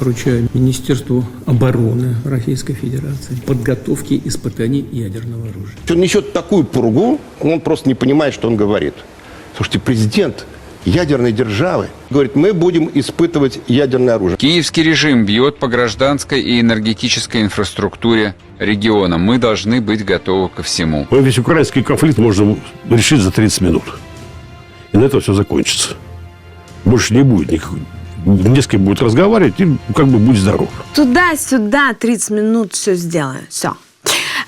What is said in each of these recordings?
Поручаю Министерству обороны Российской Федерации подготовки испытаний ядерного оружия. Он несет такую пургу, он просто не понимает, что он говорит. Слушайте, президент ядерной державы говорит, мы будем испытывать ядерное оружие. Киевский режим бьет по гражданской и энергетической инфраструктуре региона. Мы должны быть готовы ко всему. Мы весь украинский конфликт можно решить за 30 минут. И на этом все закончится. Больше не будет никакой. Не с кем будет разговаривать и как бы будь здоров. Туда-сюда 30 минут все сделаємо. Все.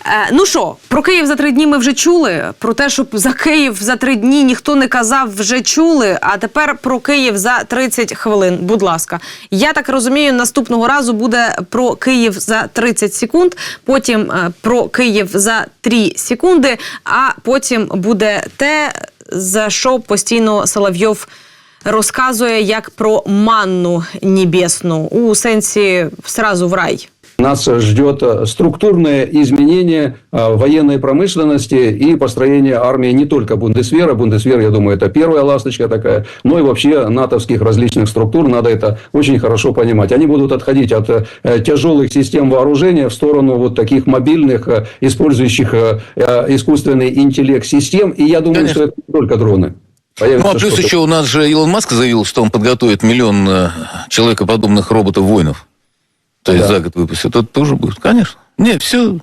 Е, ну що, про Київ за три дні ми вже чули. Про те, щоб за Київ за три дні ніхто не казав, вже чули. А тепер про Київ за 30 хвилин. Будь ласка. Я так розумію, наступного разу буде про Київ за 30 секунд, потім е, про Київ за 3 секунди, а потім буде те, за що постійно Соловйов розказує як про манну небесну у сенсі сразу в рай. Нас ждет э, структурное изменение э, военной промышленности и построение армии не только Бундесвера. Бундесвер, я думаю, это первая ласточка такая, но и вообще натовских различных структур. Надо это очень хорошо понимать. Они будут отходить от э, тяжелых систем вооружения в сторону вот таких мобильных, э, использующих э, э, искусственный интеллект систем. И я думаю, Конечно. что это не только дроны. Появится Ну, а плюс что-то- еще у нас же Илон Маск заявил, что он подготовит миллион э, человекоподобных роботов-воинов. То есть Да. за год выпустит. Это тоже будет, конечно. Не, все,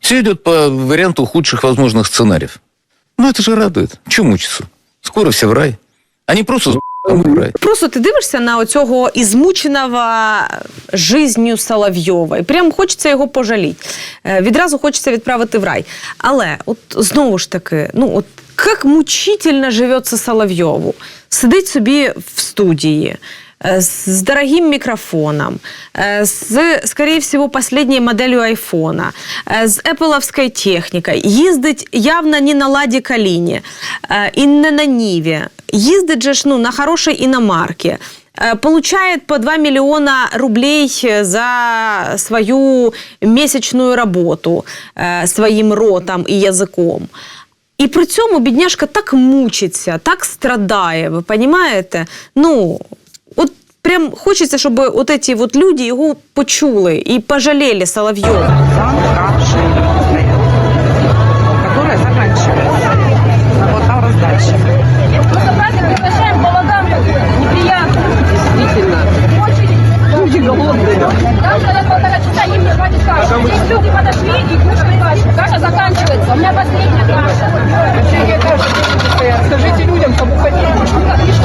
все идет по варианту худших возможных сценариев. Ну, это же радует. Чего мучиться? Скоро все в рай. Они просто а мы в рай. Просто ти дивишся на оцього ізмученого жизнью Соловйова, і прям хочеться його пожаліти. Е, Відразу хочеться відправити в рай. Але от знову ж таки, ну от як мучительно живеться Соловйову. Сидить собі в студії. е, З дорогим мікрофоном, е, з, скорее всего, последней моделью айфона, е, з епловською технікою, їздить явно не на Ладі Каліні е, і не на Ніві. Їздить же ж ну, на хорошій іномарці. Э, Получает по 2 миллиона рублей за свою месячную работу э, своим ротом і язиком. І при цьому бідняшка так мучиться, так страдає, ви розумієте? Ну, от прям хочеться, щоб от ці от люди його почули і пожаліли Соловйова. Хватит. Здесь люди подошли и кушали кашу. Каша заканчивается. У меня последняя каша. Скажите людям, чтобы уходили.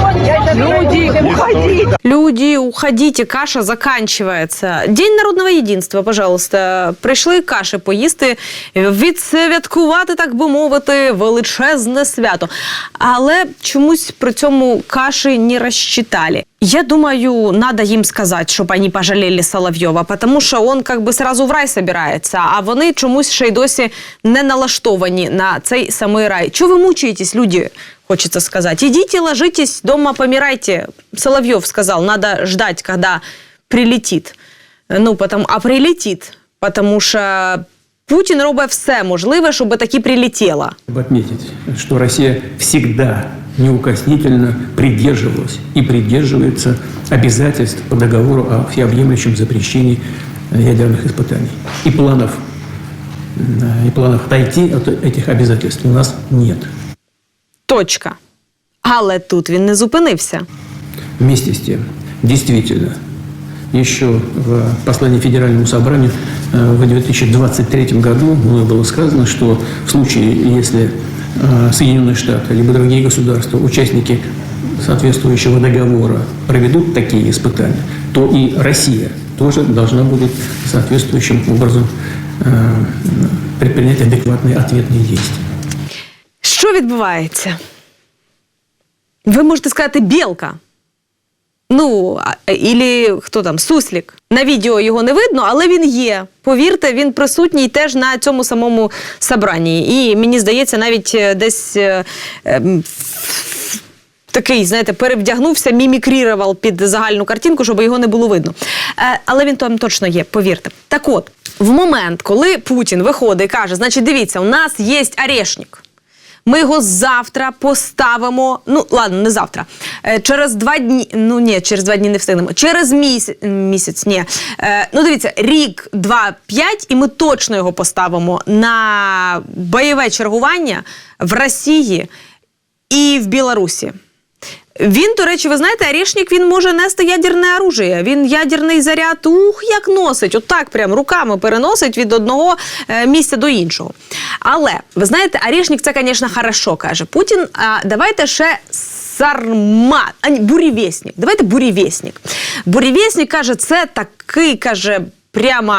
Они Люди, уходите. Люди, уходите, каша заканчивается. День народного єдинства, пожалуйста. Прийшли каші поїсти, відсвяткувати, так би мовити, величезне свято. Але чомусь при цьому каші не розчитали. Я думаю, надо їм сказати, щоб вони пожаліли Соловйова, тому що він как би сразу в рай собирається, а вони чомусь ще й досі не налаштовані на цей самий рай. Чого ви мучаєтесь, люди? Хочется сказать. Идите, ложитесь, дома помирайте. Соловьев сказал, надо ждать, когда прилетит. Ну, потом, а прилетит, потому что Путін робить все можливе, щоб таки прилетіло. Чтобы отметить, что Россия всегда неукоснительно придерживалась и придерживается обязательств по договору о всеобъемлющем запрещении э, ядерных испытаний. И планов, э, и планов отойти от этих обязательств у нас нет. Точка. Але тут він не зупинився. Вместе с тем, действительно, еще в послании Федеральному собранию э, в 2023 году мной было сказано, что в случае, если э, Соединенные Штаты либо другие государства, участники соответствующего договора, проведут такие испытания, то и Россия тоже должна будет соответствующим образом э, предпринять адекватные ответные действия. Що відбувається? Ви можете сказати білка. Ну, ілі хто там, суслік. На відео його не видно, але він є. Повірте, він присутній теж на цьому самому собранні. І мені здається, навіть е, десь е, в- такий, знаєте, перевдягнувся, мімікрірував під загальну картинку, щоб його не було видно. Е, але він там точно є, повірте. Так от, в момент, коли Путін виходить і каже: значить, дивіться, у нас є орешник. Ми його завтра поставимо. Ну, ладно, не завтра. Е, через два дні. Ну ні, через два дні не встигнемо. Через місяць, місяць ні. Е, ну, дивіться, рік, два, п'ять, і ми точно його поставимо на бойове чергування в Росії і в Білорусі. Він, до речі, ви знаєте, Орешник, він може нести ядерне оружие. Він ядерний заряд, ух, як носить. Отак прям руками переносить від одного е, місця до іншого. Але ви знаєте, Орешник це, звісно, хорошо, каже Путін. А давайте ще Сармат, а ні, бурєвєснік. Давайте бурєвєснік. Бурєвєснік каже, це такий, каже, прямо.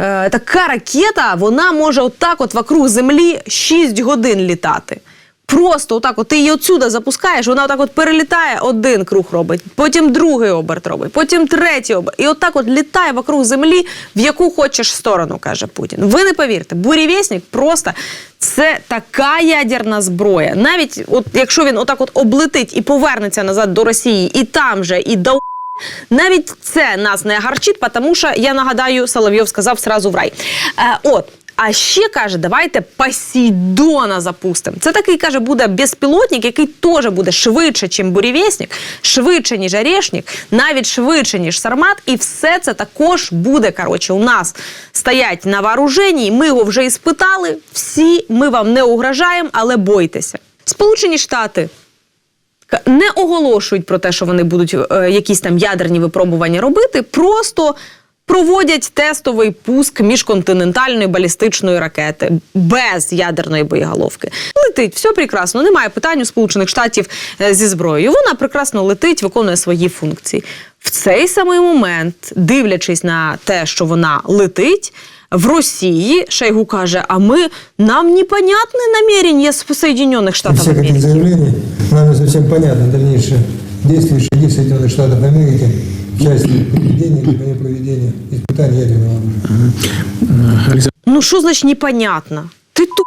Е, така ракета, вона може отак от вокруг землі 6 годин літати. Просто отак, от ти її отсюди запускаєш, вона отак от перелітає, один круг робить, потім другий оберт робить, потім третій оберт. І отак от літає вокруг землі, в яку хочеш сторону, каже Путін. Ви не повірте, бурєвєснік просто це така ядерна зброя. Навіть от якщо він отак от облетить і повернеться назад до Росії, і там же, і до навіть це нас не гарчить, тому що я нагадаю, Соловйов сказав сразу в рай. Е, от. А ще каже, давайте Посейдона запустимо. Це такий каже, буде безпілотник, який теж буде швидше, ніж бурєвєснік, швидше, ніж Орешник, навіть швидше, ніж Сармат. І все це також буде. Коротше, у нас стоять на вооруженні. Ми його вже іспитали. Всі ми вам не угрожаємо, але бойтеся. Сполучені Штати не оголошують про те, що вони будуть е, якісь там ядерні випробування робити, просто проводять тестовий пуск міжконтинентальної балістичної ракети без ядерної боєголовки. Летить, все прекрасно, немає питань у Сполучених Штатів е, зі зброєю. Вона прекрасно летить, виконує свої функції. В цей самий момент, дивлячись на те, що вона летить. В Росії Шойгу каже: а ми нам непонятне намірення з Соединенных Штатів всех этих Америки. заявлений нам не совсем понятно дальнейшее действия шаги Соединенных Штатов Америки в части проведения либо не проведения испытаний ядерного оружия. Ну що значить непонятно? Ти ту.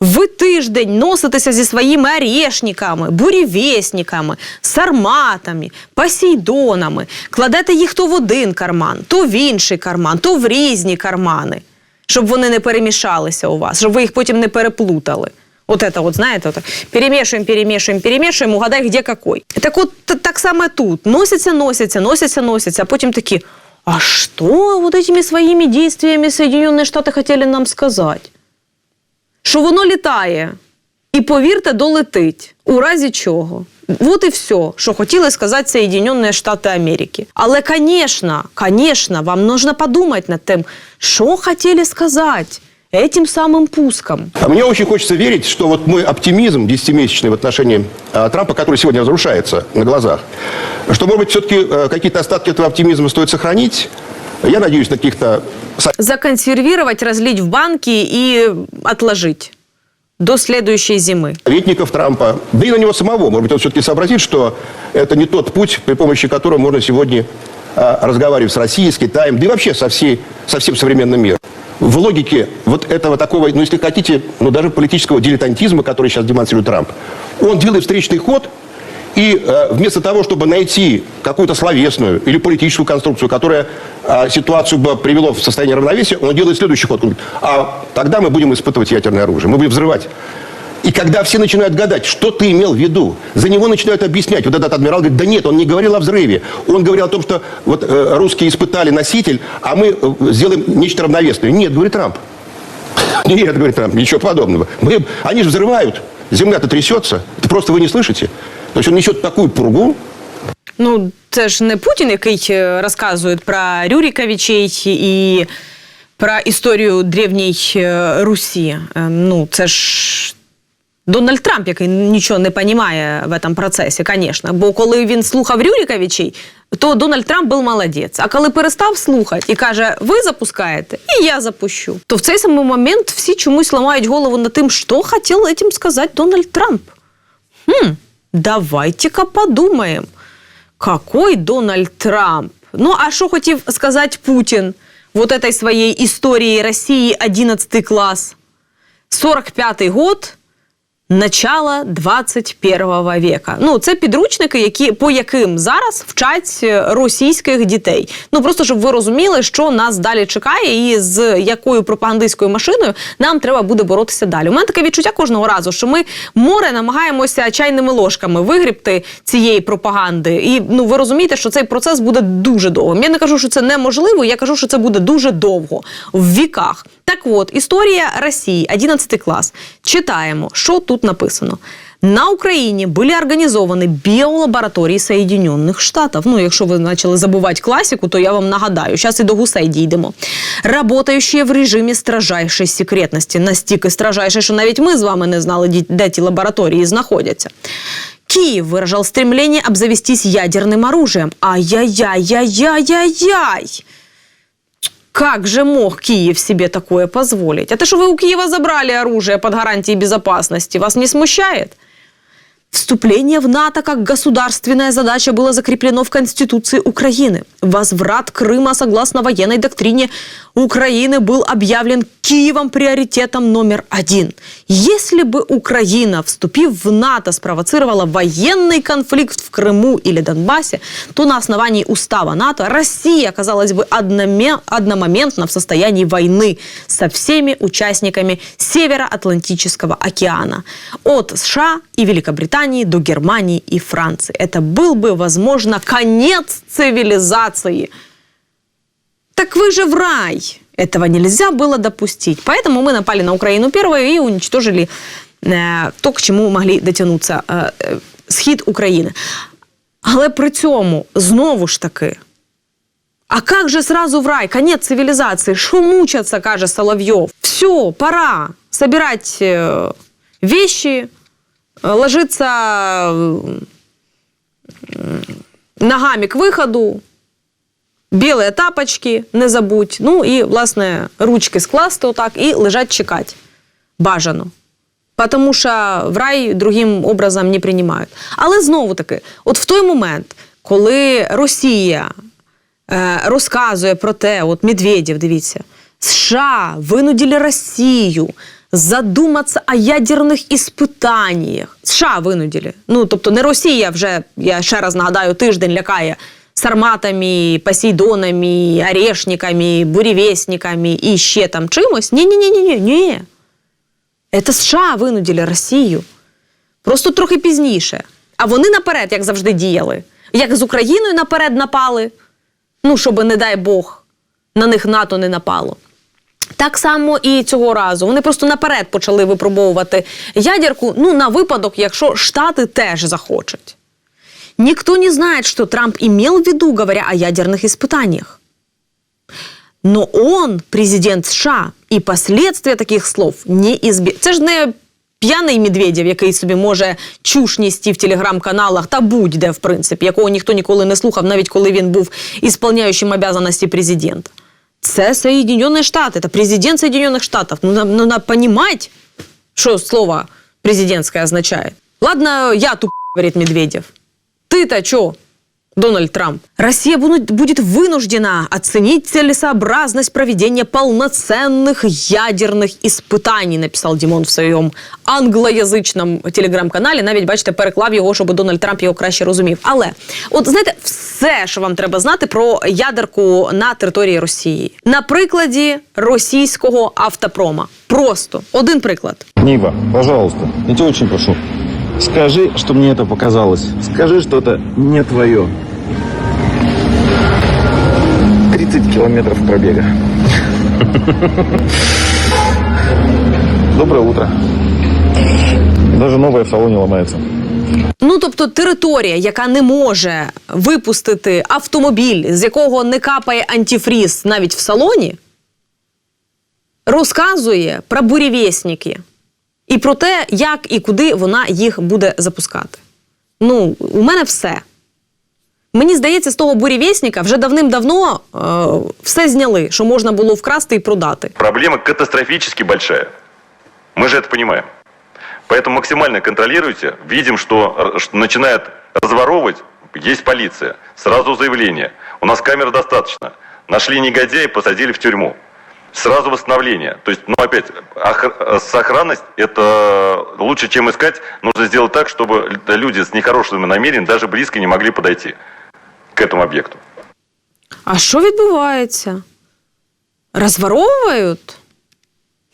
Ви тиждень носитеся зі своїми орешниками, бурєвєсніками, сарматами, посейдонами, кладете їх то в один карман, то в інший карман, то в різні кармани, щоб вони не перемішалися у вас, щоб ви їх потім не переплутали. От это вот, знаєте, от, перемішуємо, перемішуємо, перемішуємо, угадай, де какой. Так от т- так само тут. Носяться, носяться, носяться, носяться, а потім такі, а що вот этими своїми дійствами Соединенные Штати хотіли нам сказати? що воно літає. І повірте, долетить. У разі чого. От і все, що хотіли сказати Соединені Штати Америки. Але, звісно, звісно, вам нужно подумати над тим, що хотіли сказати Этим самым пуском. А мне очень хочется верить, что вот мой оптимизм десятимесячный в отношении а, Трампа, который сегодня разрушается на глазах, что, может быть, все-таки какие-то остатки этого оптимизма стоит сохранить. Я надеюсь на каких-то Законсервировать, разлить в банки и отложить до следующей зимы. советников Трампа, да и на него самого. Может быть, он все-таки сообразит, что это не тот путь, при помощи которого можно сегодня а, разговаривать с Россией, с Китаем, да и вообще со, всей, со всем современным миром. В логике вот этого такого, ну, если хотите, ну, даже политического дилетантизма, который сейчас демонстрирует Трамп, он делает встречный ход, и э, вместо того, чтобы найти какую-то словесную или политическую конструкцию, которая э, ситуацию бы привело в состояние равновесия, он делает следующий ход. А тогда мы будем испытывать ядерное оружие, мы будем взрывать. И когда все начинают гадать, что ты имел в виду, за него начинают объяснять. Вот этот адмирал говорит, да нет, он не говорил о взрыве. Он говорил о том, что вот э, русские испытали носитель, а мы э, сделаем нечто равновесное. Нет, говорит Трамп. Нет, говорит Трамп, ничего подобного. Мы, они же взрывают. Земля-то трясется. Это просто вы не слышите. То есть он несет такую пургу, Ну, це ж не Путін, який е, розказує про Рюриковичей і про історію древньої е, Русі. Е, Ну, це ж Дональд Трамп, який нічого не розуміє в цьому процесі, звісно. Бо коли він слухав Рюриковичей, то Дональд Трамп був молодець. А коли перестав слухати і каже, ви запускаєте, і я запущу, то в цей самий момент всі чомусь ламають голову над тим, що хотів цим сказати Дональд Трамп. Хм, давайте-ка подумаем. Какой Дональд Трамп? Ну, а що хотів сказати Путін вот этой своей історії Росії 11 клас? 45-й год, Начало 21 века. Ну, це підручники, які, по яким зараз вчать е, російських дітей. Ну просто щоб ви розуміли, що нас далі чекає, і з якою пропагандистською машиною нам треба буде боротися далі. У мене таке відчуття кожного разу, що ми море намагаємося чайними ложками вигрібти цієї пропаганди. І ну ви розумієте, що цей процес буде дуже довгим. Я не кажу, що це неможливо, я кажу, що це буде дуже довго в віках. Так от, історія Росії, 11 клас. Читаємо, що тут написано. На Україні были организованы биолаборатории Соединенных Штатов. Ну, якщо ви почали забувати класику, то я вам нагадаю. Зараз і до гусей дійдемо. Работающие в режимі строжайшої секретності. Настільки строжайшої, що навіть ми з вами не знали, ді- де ті лабораторії знаходяться. Киев выражал стремление обзавестись ядерным оружием. Ай-яй-яй-яй-яй-яй! Как же мог Киев себе такое позволить? Это что вы у Киева забрали оружие под гарантией безопасности? Вас не смущает? Вступление в НАТО как государственная задача было закреплено в Конституции Украины. Возврат Крыма, согласно военной доктрине Украины, был объявлен Киевом приоритетом номер один. Если бы Украина, вступив в НАТО, спровоцировала военный конфликт в Крыму или Донбассе, то на основании устава НАТО Россия оказалась бы одномоментно в состоянии войны со всеми участниками Североатлантического океана. От США и Великобритании до Германии и Франции. Это был бы, возможно, конец цивилизации. Так вы же в рай. Этого нельзя было допустить. Поэтому мы напали на Украину первой и уничтожили э, то, к чему могли дотягнутися э, э, схід України. Але при цьому знову ж таки. А как же сразу в рай? Конец цивилизации. Шо мучаться, каже Соловьев. Все, пора собирать э, вещи, э, ложиться э, ногами к выходу, білі тапочки, не забудь. Ну і, власне, ручки скласти отак і лежать чекати. Бажано. Тому що в рай другим образом не приймають. Але знову таки, от в той момент, коли Росія е, розказує про те, от Медведєв, дивіться, США винудили Росію задуматися о ядерних іспитаннях. США винудили. Ну, тобто не Росія вже, я ще раз нагадаю, тиждень лякає сарматами, посейдонами, орешниками, буревестниками і ще там чимось. Ні-ні-ні, ні. Це США винудили Росію. Просто трохи пізніше. А вони наперед, як завжди, діяли. Як з Україною наперед напали. Ну, щоб, не дай Бог, на них НАТО не напало. Так само і цього разу. Вони просто наперед почали випробовувати ядерку, ну, на випадок, якщо Штати теж захочуть. Никто не знает, что Трамп имел в виду, говоря о ядерных испытаниях. Но он, президент США, і последствия таких слов не ізбіг. Це ж не п'яний Медведєв, який собі може чуш ністи в телеграм-каналах та будь-де, в принципі, якого ніхто ніколи не слухав, навіть коли він був ісполняючим обязанності президента Це Соединенные Штаты, це президент Соединенных Штатов. Ну, надо, надо понимать, что слово президентское означает. Ладно, я туп, говорит Медведев. Ты-то чё, Дональд Трамп? Россия буну- будет вынуждена оценить целесообразность проведения полноценных ядерных испытаний, написал Дімон в своєму англоязичному телеграм-каналі. Навіть, бачите, переклав його, щоб Дональд Трамп його краще розумів. Але, от знаєте, все, що вам треба знати про ядерку на території Росії. На прикладі російського автопрома. Просто один приклад. Нива, пожалуйста, я тебя очень прошу. Скажи, что мне это показалось. Скажи, что это не твое. 30 километров пробега. Доброе утро. Даже новое в салоне ломается. Ну, тобто територія, яка не може випустити автомобіль, з якого не капає антифріз навіть в салоні, розказує про бурєвєсники і про те, як і куди вона їх буде запускати. Ну, у мене все. Мені здається, з того бурєвєсника вже давним-давно е, все зняли, що можна було вкрасти і продати. Проблема катастрофически большая. Мы же это понимаем. Поэтому максимально контролируйте. Видим, что, р- что начинает разворовывать. Есть полиция. Сразу заявление. У нас камер достаточно. Нашли негодяя, посадили в тюрьму. Сразу восстановление. То есть, ну, опять, ох- сохранность – это лучше, чем искать. Нужно сделать так, чтобы люди с нехорошими намерениями даже близко не могли подойти к этому объекту. А що відбувається? Разворовывают?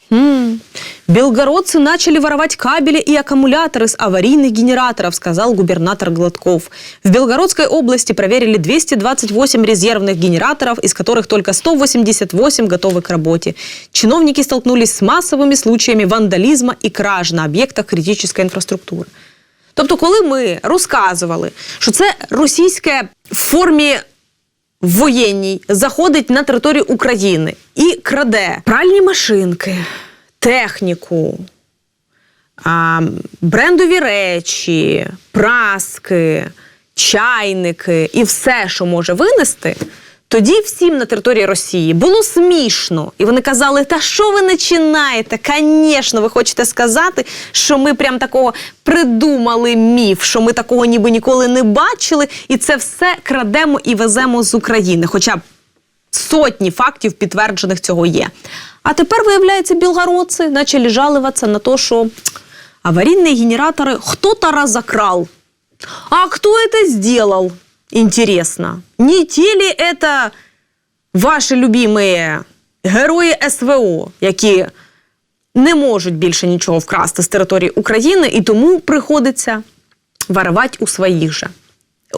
Хм. Белгородцы начали воровать кабели и аккумуляторы с аварийных генераторов, сказал губернатор Гладков. В Белгородской области проверили 228 резервных генераторов, из которых только 188 готовы к работе. Чиновники столкнулись с массовыми случаями вандализма и краж на об'єктах критичної інфраструктури. Тобто, коли ми розказували, що це російське в формі воєнній заходить на територію України і краде пральні машинки, техніку, а, брендові речі, праски, чайники і все, що може винести. Тоді всім на території Росії було смішно, і вони казали: Та що ви починаєте? Звісно, ви хочете сказати, що ми прям такого придумали міф, що ми такого ніби ніколи не бачили, і це все крадемо і веземо з України. Хоча сотні фактів підтверджених цього є. А тепер, виявляється, білгородці почали жалуватися на те, що аварійні генератори хто-то разокрал. А кто это сделал? Интересно. Не те ли это ваші любимі герої СВО, які не можуть більше нічого вкрасти з території України, і тому приходиться воровать у своїх же.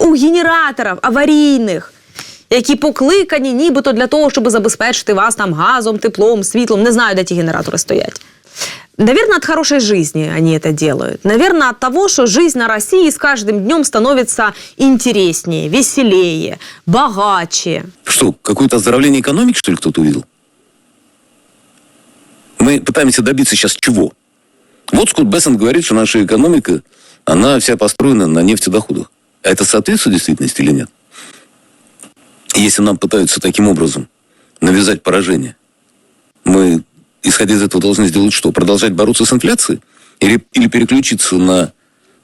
У генераторів аварійних, які покликані нібито для того, щоб забезпечити вас там газом, теплом, світлом. Не знаю, де ті генератори стоять. Наверное, от хорошей жизни они это делают. Наверное, от того, что жизнь на России с каждым днем становится интереснее, веселее, богаче. Что, какое-то оздоровление экономики, что ли, кто-то увидел? Мы пытаемся добиться сейчас чего? Вот Скотт Бессен говорит, что наша экономика, она вся построена на нефтедоходах. А это соответствует действительности или нет? Если нам пытаются таким образом навязать поражение, мы, исходя из этого, должны сделать что? Продолжать бороться с инфляцией? Или, или переключиться на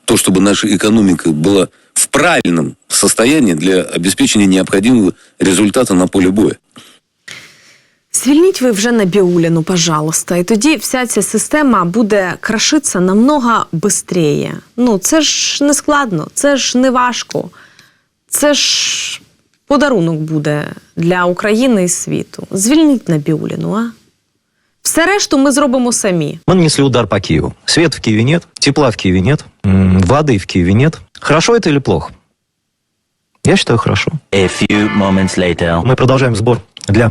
то, чтобы наша экономика была в правильном состоянии для обеспечения необходимого результата на поле боя? Звільніть ви вже Набіуліну, пожалуйста, і тоді вся ця система буде крашитися намного швидше. Ну, це ж не складно, це ж не важко. Це ж подарунок буде для України і світу. Звільніть Набіуліну, а? Все решту ми зробимо самі. Мы нанесли удар по Киеву. Света в Киеве нет, тепла в Киеве нет, м, воды в Киеве нет. Хорошо это или плохо? Я считаю, хорошо. A few moments later. Мы продолжаем сбор для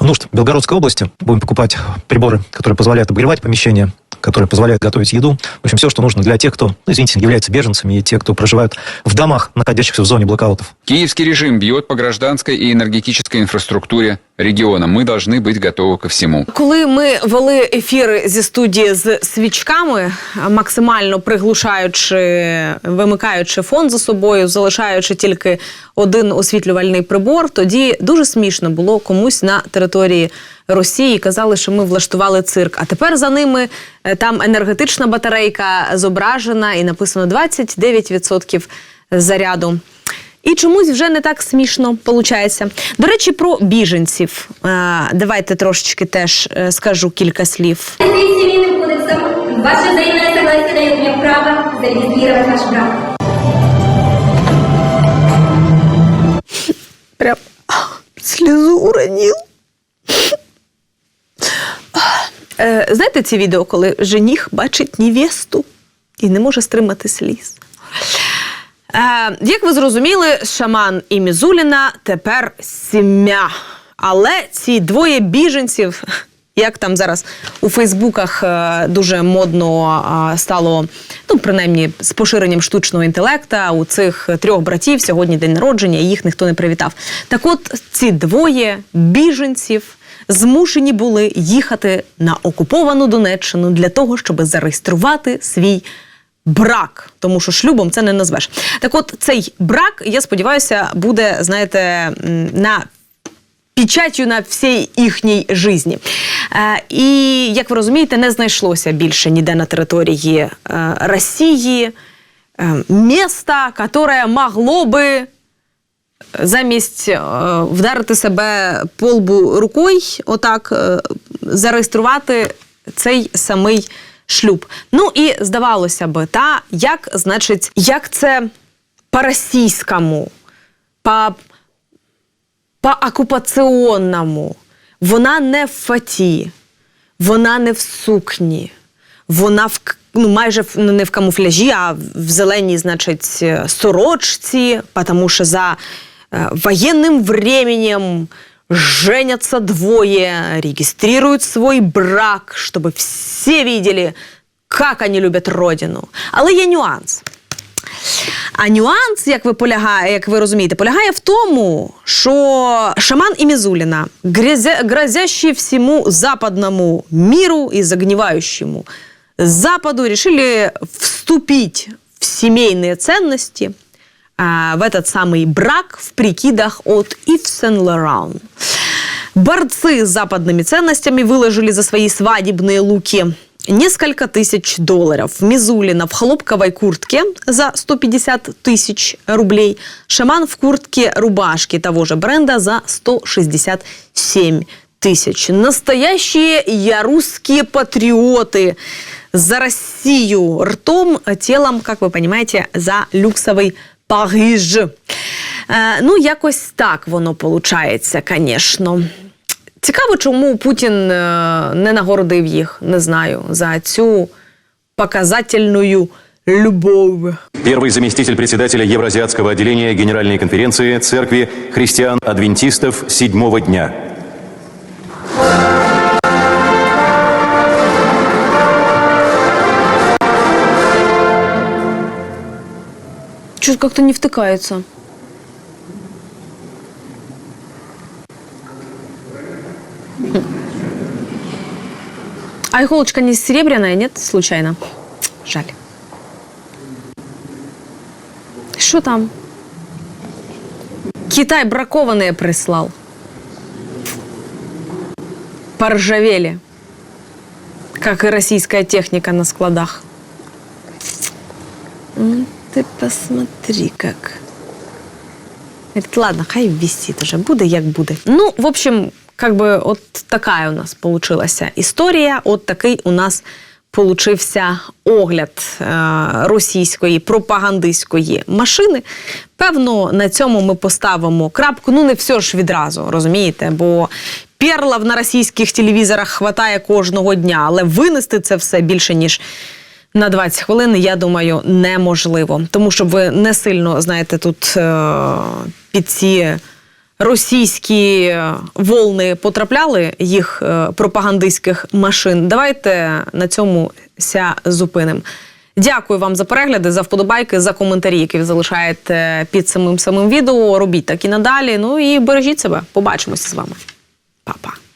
нужд Белгородской области. Будем покупать приборы, которые позволяют обогревать помещения, которые позволяют готовить еду. В общем, все, что нужно для тех, кто, ну, извините, является беженцами и те, кто проживают в домах, находящихся в зоне блокаутов. Киевский режим бьет по гражданской и энергетической инфраструктуре региона. Мы должны быть готовы ко всему. Коли ми вели ефіри зі студії з свічками, максимально приглушаючи, вимикаючи фон за собою, залишаючи тільки один освітлювальний прибор, тоді дуже смішно було комусь на території Росії. Казали, що ми влаштували цирк. А тепер за ними е, там енергетична батарейка зображена і написано 29% заряду. І чомусь вже не так смішно виходить. До речі, про біженців. Давайте трошечки теж е, скажу кілька слів. Цивильным кодексом ваше взаимное согласие дает мне право зарегистрировать наш брак. Прям слізу уронив. Е, Знаєте ці відео, коли жених бачить невесту і не може стримати сліз? Е, як ви зрозуміли, шаман і Мізуліна тепер сім'я. Але ці двоє біженців, як там зараз у Фейсбуках е, дуже модно е, стало, ну принаймні з поширенням штучного інтелекта, у цих трьох братів сьогодні день народження, їх ніхто не привітав. Так от ці двоє біженців змушені були їхати на окуповану Донеччину для того, щоб зареєструвати свій брак, тому що шлюбом це не назвеш. Так от цей брак, я сподіваюся, буде, знаєте, на печаттю на всій їхній житті. Е, і, як ви розумієте, не знайшлося більше ніде на території е, Росії е, міста, яке могло би замість е, вдарити себе по лбу рукою, отак е, зареєструвати цей самий шлюб. Ну і здавалося би, та як значить, як це по-російському, по, по-окупаційному. Вона не в фаті, вона не в сукні, вона в ну, майже ну, не в камуфляжі, а в зеленій, значить, сорочці, тому що за е, воєнним временем женятся двое, регистрируют свой брак, чтобы все видели, как они люблять родину. Але є нюанс. А нюанс, як ви полягає, як ви розумієте, полягає в тому, що Шаман і Мізуліна, грязя, грозящие всему западному миру и загнивающему Западу, решили вступить в семейные ценности, а, в этот самый брак в прикидах от Yves Saint Laurent. Борцы с западными ценностями выложили за свои свадебные луки несколько тысяч долларов. Мизулина в хлопковой куртке за 150 тысяч рублей. Шаман в куртке рубашки того же бренда за 167 тысяч. Настоящие я русские патриоты за Россию ртом, телом, как вы понимаете, за люксовый Париж. Е, ну, якось так воно виходить, звісно. Цікаво, чому Путін е, не нагородив їх, не знаю, за цю показательну любов. Первый заместитель председателя Евразиатского отделения Генеральной конференции Церкви христиан-адвентистов седьмого дня. Чуть как-то не втыкается. А иголочка не серебряная, нет, случайно? Жаль. Что там? Китай бракованные прислал. Поржавели. Как и российская техника на складах. Ты посмотри, как. Говорит, ладно, хай висит уже, буде як буде. Ну, в общем, как бы от такая у нас получилася історія, от такий у нас получився огляд е, російської пропагандистської машини. Певно, на цьому ми поставимо крапку. Ну, не все ж відразу, розумієте? Бо перлав на російських телевізорах хватає кожного дня, але винести це все більше, ніж на 20 хвилин, я думаю, неможливо. Тому щоб ви не сильно, знаєте, тут е, під ці російські волни потрапляли їх е, пропагандистських машин. Давайте на цьому ся зупинимо. Дякую вам за перегляди, за вподобайки, за коментарі, які ви залишаєте під самим самим відео. Робіть так і надалі. Ну і бережіть себе. Побачимося з вами. Па-па.